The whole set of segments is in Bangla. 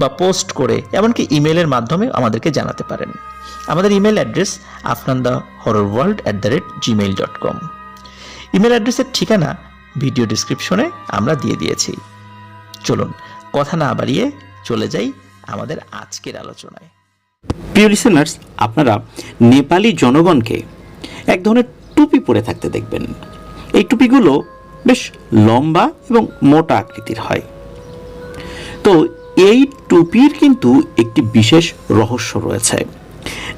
বা পোস্ট করে, এমনকি ইমেলের মাধ্যমে আমাদেরকে জানাতে পারেন। আমাদের email address Afnan the horror world at the rate Gmail dot com email অ্যাড্রেসের ঠিকানা ভিডিও ডিসক্রিপশনে আমরা দিয়ে দিয়েছি। চলুন, কথা না বাড়িয়ে চলে যাই আমাদের আজকের আলোচনায়। প্রিয় লিসেনার্স আপনারা নেপালি জনগণকে এক ধরনের টুপি পরে থাকতে দেখবেন। এই টুপিগুলো বেশ লম্বা এবং মোটা আকৃতির হয়। তো এই টুপির কিন্তু একটি বিশেষ রহস্য রয়েছে।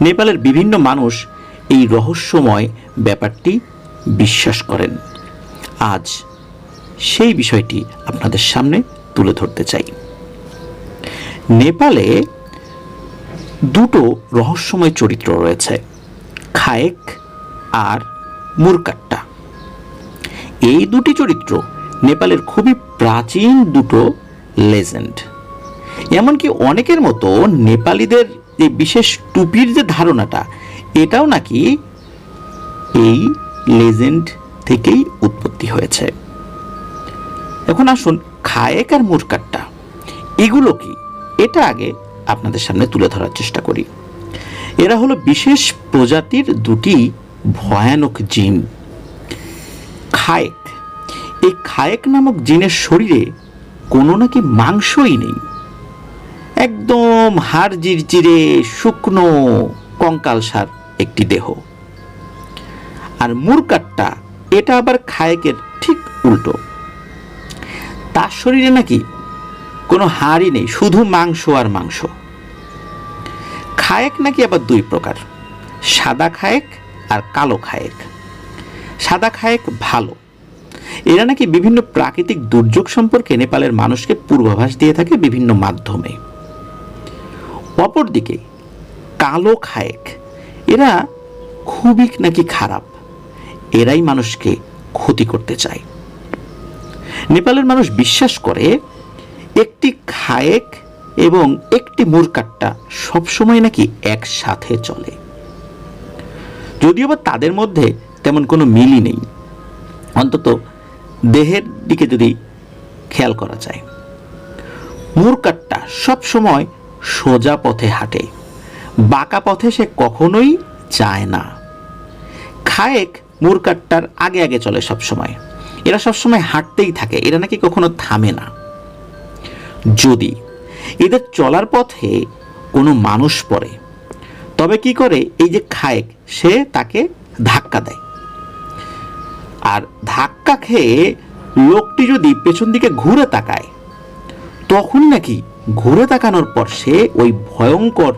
নেপালের বিভিন্ন মানুষ এই রহস্যময় ব্যাপারটি বিশ্বাস করেন। আজ সেই বিষয়টি আপনাদের সামনে তুলে ধরতে চাই। নেপালে দুটো রহস্যময় চরিত্র রয়েছে, খায়েক আর মুরকাট্টা। এই দুটি চরিত্র নেপালের খুবই প্রাচীন দুটো লেজেন্ড। এমনকি অনেকের মতো নেপালিদের যে বিশেষ টুপির যে ধারণাটা, এটাও নাকি এই লেজেন্ড থেকেই উৎপত্তি হয়েছে। এখন আসুন খায়েক আর মুরকাট্টা। এগুলো কি? এটা আগে আপনাদের সামনে তুলে ধরার চেষ্টা করি। এরা হলো বিশেষ প্রজাতির দুটি ভয়ানক জিন। খায়েক। এই খায়েক নামক জিনের শরীরে কোনো নাকি মাংসই নেই। একদম হাড় জিরজিরে শুকনো কঙ্কালসার একটি দেহ। আর মুরকাট্টা, এটা আবার খায়েকের ঠিক উল্টো। তার শরীরে নাকি কোনো হাড়ই নেই, শুধু মাংস আর মাংস। খায়েক নাকি আবার দুই প্রকার, সাদা খায়েক আর কালো খায়েক। সাদা খায়েক ভালো। এরা নাকি বিভিন্ন প্রাকৃতিক দুর্যোগ সম্পর্কে নেপালের মানুষকে পূর্বাভাস দিয়ে থাকে বিভিন্ন মাধ্যমে। অপরদিকে কালো খায়েক, এরা খুবই নাকি খারাপ, এরাই মানুষকে ক্ষতি করতে চায়। নেপালের মানুষ বিশ্বাস করে একটি খায়েক এবং একটি মুরকাট্টা সবসময় নাকি একসাথে চলে। যদিও বা তাদের মধ্যে তেমন কোনো মিলই নেই, অন্তত দেহের দিকে যদি খেয়াল করা যায়। মুরকাট্টা সবসময় সোজা পথে হাঁটে। বাঁকা পথে সে কখনোই যায় না। খায়েক মুরকাট্টার আগে আগে চলে সবসময়। এরা সবসময় হাঁটতেই থাকে, এরা নাকি কখনো থামে না। যদি এদের চলার পথে কোনো মানুষ পড়ে, তবে কি করে এই যে খায়েক, সে তাকে ধাক্কা দেয়। আর ধাক্কা খেয়ে লোকটি যদি পেছন দিকে ঘুরে তাকায় তখন নাকি ঘুরে তাকানোর পর সে ওই ভয়ঙ্কর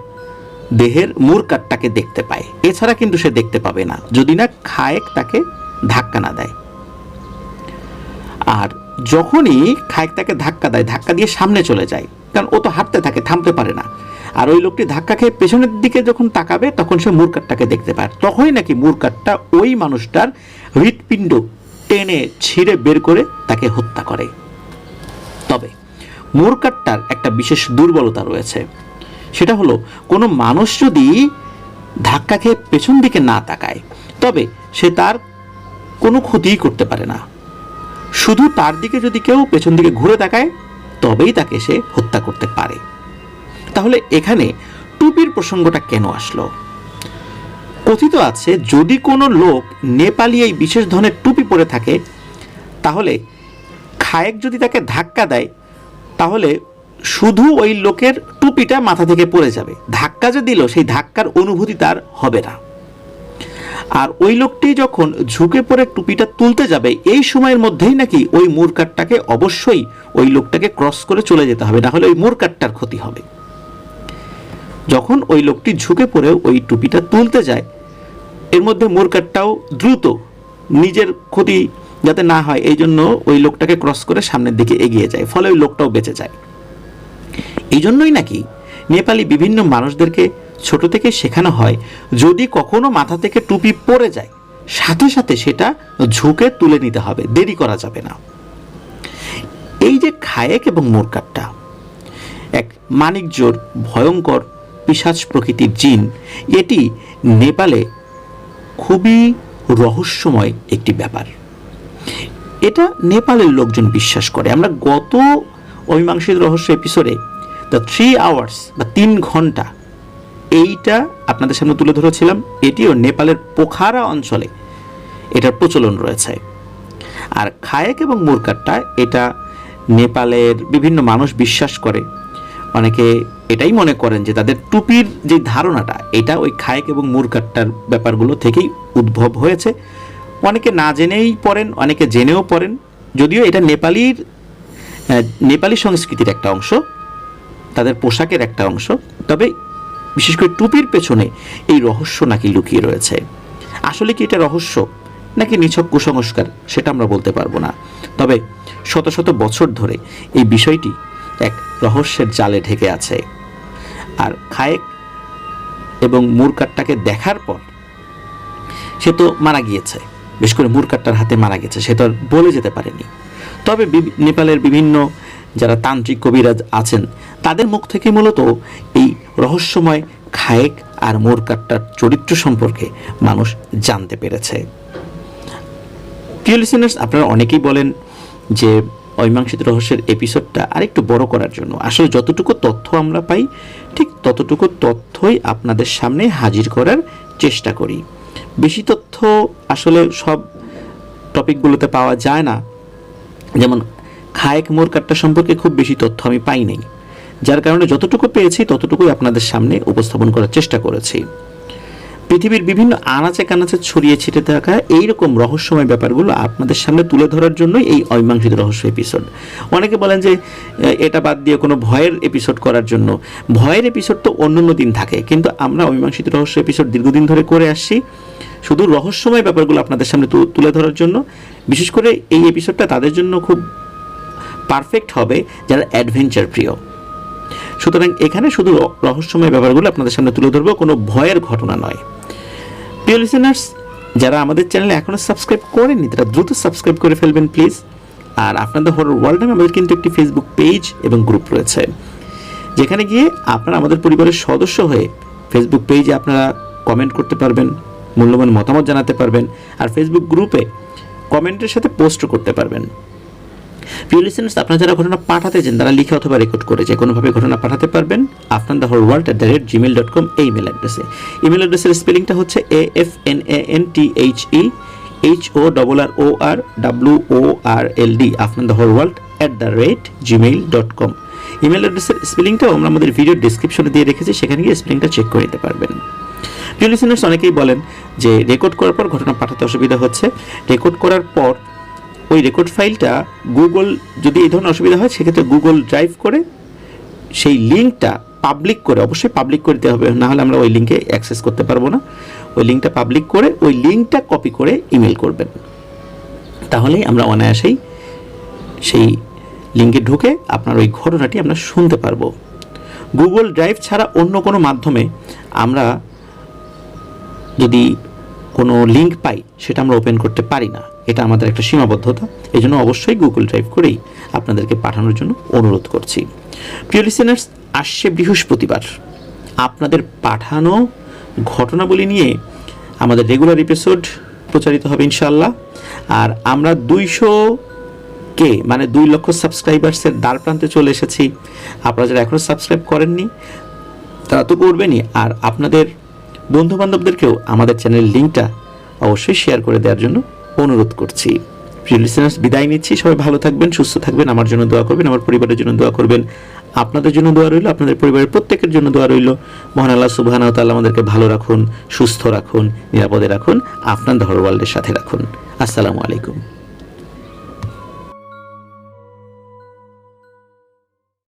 দেহের মুরকাটটাকে দেখতে পায়। এছাড়া কিন্তু সে দেখতে পাবে না, যদি না খায়েক তাকে ধাক্কা না দেয়। আর যখনই খায়েক তাকে ধাক্কা দেয়, ধাক্কা দিয়ে সামনে চলে যায়, কারণ ও তো হাঁটতে থাকে, থামতে পারে না। আর ওই লোকটি ধাক্কা খেয়ে পেছনের দিকে যখন তাকাবে, তখন সে মুরকাটটাকে দেখতে পায়। তখনই নাকি মুরকাটটা ওই মানুষটার হৃৎপিণ্ড টেনে ছিঁড়ে বের করে তাকে হত্যা করে। তবে মুরকাট্টার একটা বিশেষ দুর্বলতা রয়েছে। সেটা হলো, কোনো মানুষ যদি ধাক্কা খেয়ে পেছন দিকে না তাকায়, তবে সে তার কোনো ক্ষতিই করতে পারে না। শুধু তার দিকে যদি কেউ পেছন দিকে ঘুরে তাকায়, তবেই তাকে সে হত্যা করতে পারে। তাহলে এখানে টুপির প্রসঙ্গটা কেন আসলো? কথিত আছে, যদি কোনো লোক নেপালি এই বিশেষ ধরনের টুপি পরে থাকে, তাহলে খায়েক যদি তাকে ধাক্কা দেয় তাহলে শুধু ওই লোকের টুপিটা মাথা থেকে পড়ে যাবে। ধাক্কা যে দিল, সেই ধাক্কার অনুভূতি তার হবে না। আর ওই লোকটি যখন ঝুঁকে পড়ে টুপিটা তুলতে যাবে, এই সময়ের মধ্যেই নাকি ওই মুরকাটটাকে অবশ্যই ওই লোকটাকে ক্রস করে চলে যেতে হবে, না হলে ওই মুরকাটটার ক্ষতি হবে। যখন ওই লোকটি ঝুঁকে পড়ে ওই টুপিটা তুলতে যায়, এর মধ্যে মুরকাটটাও দ্রুত নিজের ক্ষতি যাতে না হয়, এই জন্য ওই লোকটাকে ক্রস করে সামনের দিকে এগিয়ে যায়, ফলে ওই লোকটাও বেঁচে যায়। এই জন্যই নাকি নেপালি বিভিন্ন মানুষদেরকে ছোট থেকে শেখানো হয়, যদি কখনো মাথা থেকে টুপি পড়ে যায়, সাথে সাথে সেটা ঝুঁকে তুলে নিতে হবে, দেরি করা যাবে না। এই যে খায়েক এবং মোরকাটটা এক মানিকজোর ভয়ঙ্কর পিসাচ প্রকৃতির জিন, এটি নেপালে খুবই রহস্যময় একটি ব্যাপার। এটা নেপালের লোকজন বিশ্বাস করে। আমরা গত অমীমাংসিত রহস্য এপিসোডে দ্য থ্রি আওয়ার্স বা তিন ঘণ্টা এইটা আপনাদের সামনে তুলে ধরেছিলাম। এটিও নেপালের পোখারা অঞ্চলে এটার প্রচলন রয়েছে। আর খায়েক এবং মুরকাটটা এটা নেপালের বিভিন্ন মানুষ বিশ্বাস করে। অনেকে এটাই মনে করেন যে তাদের টুপির যে ধারণাটা, এটা ওই খায়েক এবং মুরকাট্টার ব্যাপারগুলো থেকেই উদ্ভব হয়েছে। অনেকে না জেনেই পড়েন, অনেকে জেনেও পড়েন। যদিও এটা নেপালির নেপালি সংস্কৃতির একটা অংশ, তাদের পোশাকের একটা অংশ, তবে বিশেষ করে টুপির পেছনে এই রহস্য নাকি লুকিয়ে রয়েছে। আসলে কি এটা রহস্য নাকি নিছক কুসংস্কার, সেটা আমরা বলতে পারব না। তবে শত শত বছর ধরে এই বিষয়টি এক রহস্যের জালে ঢেকে আছে। আর খায়েক এবং মুরকাটটাকে দেখার পর সে তো মারা গিয়েছে। বিশেষ করে মুরকাট্টার হাতে মারা গেছে, সে তো বলে যেতে পারেনি। তবে নেপালের বিভিন্ন যারা তান্ত্রিক কবিরাজ আছেন, তাদের মুখ থেকে মূলত এই রহস্যময় খায়েক আর মোরকাট্টার চরিত্র সম্পর্কে মানুষ জানতে পেরেছে। প্রিয় আপনারা অনেকেই বলেন যে অমীমাংসিত রহস্যের এপিসোডটা আরেকটু বড় করার জন্য। আসলে যতটুকু তথ্য আমরা পাই, ঠিক ততটুকু তথ্যই আপনাদের সামনে হাজির করার চেষ্টা করি। বেশি তথ্য আসলে সব টপিকগুলোতে পাওয়া যায় না। যেমন, খায়েক মোরকাট্টা সম্পর্কে খুব বেশি তথ্য আমি পাই নাই। যার কারণে যতটুকু পেয়েছি, ততটুকুই আপনাদের সামনে উপস্থাপন করার চেষ্টা করেছি। পৃথিবীর বিভিন্ন আনাচে কানাচে ছড়িয়ে ছিটে থাকা এইরকম রহস্যময় ব্যাপারগুলো আপনাদের সামনে তুলে ধরার জন্যই এই অমীমাংসিত রহস্য এপিসোড অনেকে বলেন যে এটা বাদ দিয়ে কোনো ভয়ের এপিসোড করার জন্য। ভয়ের এপিসোড তো অন্য অন্য দিন থাকে, কিন্তু আমরা অমীমাংসিত রহস্য এপিসোড দীর্ঘদিন ধরে করে আসছি। শুধু রহস্যময় ব্যাপারগুলো আপনাদের সামনে তুলে ধরার জন্য, বিশেষ করে এই এপিসোডটা তাদের জন্য খুব পারফেক্ট হবে যারা অ্যাডভেঞ্চার প্রিয়। সুতরাং এখানে শুধু রহস্যময় ব্যাপারগুলো আপনাদের সামনে তুলে ধরবো, কোনো ভয়ের ঘটনা নয়। প্রিয় লিসেনার্স যারা আমাদের চ্যানেলে এখনও সাবস্ক্রাইব করেননি, তারা দ্রুত সাবস্ক্রাইব করে ফেলবেন প্লিজ আর আপনাদের হরর ওয়ার্ল্ড আমাদের কিন্তু একটি ফেসবুক পেজ এবং গ্রুপ রয়েছে, যেখানে গিয়ে আপনারা আমাদের পরিবারের সদস্য হয়ে ফেসবুক পেজে আপনারা কমেন্ট করতে পারবেন। মূল্যবান মতামত জানাতে পারবেন আর ফেসবুক গ্রুপে কমেন্টের সাথে পোস্ট করতে পারবেন। প্রিয় লিসেনার্স আপনারা যারা ঘটনা পাঠাতে চান, তারা লিখে অথবা রেকর্ড করে যে কোনোভাবে ঘটনা পাঠাতে পারবেন। আপনার the whole world at the rate Gmail dot com এই ইমেল অ্যাড্রেসে ইমেল অ্যাড্রেসের স্পেলিংটা হচ্ছে A F N A N T H E H O double R O R W O R L D আপনার the whole world at the rate Gmail dot com email অ্যাড্রেসের স্পেলিংটাও আমরা আমাদের ভিডিও ডিসক্রিপশনে দিয়ে রেখেছি, সেখানে গিয়ে স্পেলিংটা চেক করে নিতে পারবেন। প্রিয় লিসেনার্স অনেকেই বলেন যে রেকর্ড করার পর ঘটনা পাঠাতে অসুবিধা হচ্ছে। রেকর্ড করার পর ওই রেকর্ড ফাইলটা গুগল যদি এই ধরনের অসুবিধা হয়, সেক্ষেত্রে গুগল ড্রাইভ করে সেই লিঙ্কটা পাবলিক করে, অবশ্যই পাবলিক করে দিতে হবে। না হলে আমরা ওই লিঙ্কে অ্যাক্সেস করতে পারব না। ওই লিঙ্কটা পাবলিক করে, ওই লিঙ্কটা কপি করে ইমেল করবেন। তাহলেই আমরা অনায়াসেই সেই লিঙ্কে ঢুকে আপনার ওই ঘটনাটি আমরা শুনতে পারব। গুগল ড্রাইভ ছাড়া অন্য কোনো মাধ্যমে আমরা যদি কোনো লিঙ্ক পাই, সেটা আমরা ওপেন করতে পারি না। এটা আমাদের একটা সীমাবদ্ধতা। এই জন্য অবশ্যই গুগল ড্রাইভ করেই আপনাদেরকে পাঠানোর জন্য অনুরোধ করছি। প্রিয় লিসেনার্স আসছে বৃহস্পতিবার। আপনাদের পাঠানো ঘটনাবলী নিয়ে আমাদের রেগুলার এপিসোড প্রচারিত হবে ইনশাল্লাহ আর আমরা দুইশো কে মানে দুই লক্ষ সাবস্ক্রাইবার্সের দ্বার প্রান্তে চলে এসেছি। আপনারা যারা এখনও সাবস্ক্রাইব করেননি, তারা তো করবেনই। আর আপনাদের বন্ধু বান্ধবদেরকেও আমাদের চ্যানেলের লিঙ্কটা অবশ্যই শেয়ার করে দেওয়ার জন্য অনুরোধ করছি। লিসেনার্স বিদায় নিচ্ছি। সবাই ভালো থাকবেন, সুস্থ থাকবেন, আমার জন্য দোয়া করবেন, আমার পরিবারের জন্য দোয়া করবেন। আপনাদের জন্য দোয়া রইল, আপনাদের পরিবারের প্রত্যেকের জন্য দোয়া রইল। মহান আল্লাহ সুবাহ তাল্লাহ আমাদেরকে ভালো রাখুন, সুস্থ রাখুন, নিরাপদে রাখুন, আপনার ধরওয়ার্ল্ডের সাথে রাখুন। আসসালামু আলাইকুম।